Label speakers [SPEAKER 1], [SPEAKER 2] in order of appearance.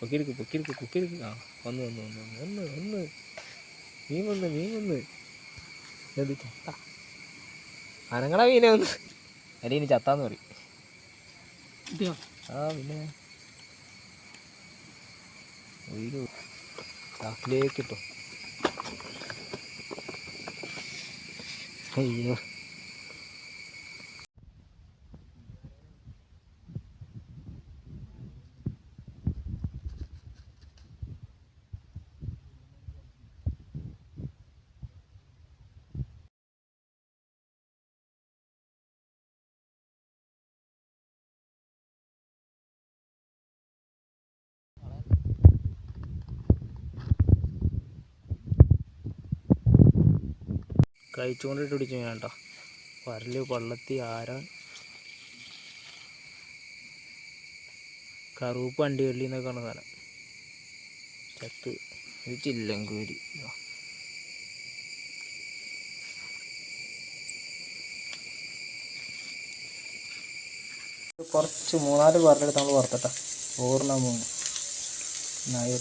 [SPEAKER 1] പൊക്കിയെടുക്ക് പൊക്കിയെടുക്ക് പൊക്കിയെടുക്ക് ആ വന്ന് വന്ന് വന്ന് വന്ന് വന്ന് വന്ന്. മീൻ വന്ന് മീൻ വന്ന്. എന്ത് ചത്ത. അനങ്ങണ മീനെ വന്ന്. അല്ലെ ഇനി ചത്താന്ന് പറയും. ആ പിന്നെ. ഒരു ചാക്കിലേക്ക് കിട്ടും അയ്യോ. കഴിച്ചുകൊണ്ടിട്ട് പിടിച്ചു വേണ്ട വരൽ പള്ളത്തി ആരാൻ. കറുപ്പ് വണ്ടി വെള്ളി എന്നൊക്കെയാണ് സാധനം. ചത്ത്. ഇത് ചില്ലങ്കൂരി കുറച്ച് മൂന്നാൽ പേരുടെ അടുത്ത് നമ്മൾ പുറത്തട്ടെ ഓർണ മൂന്ന്. നായി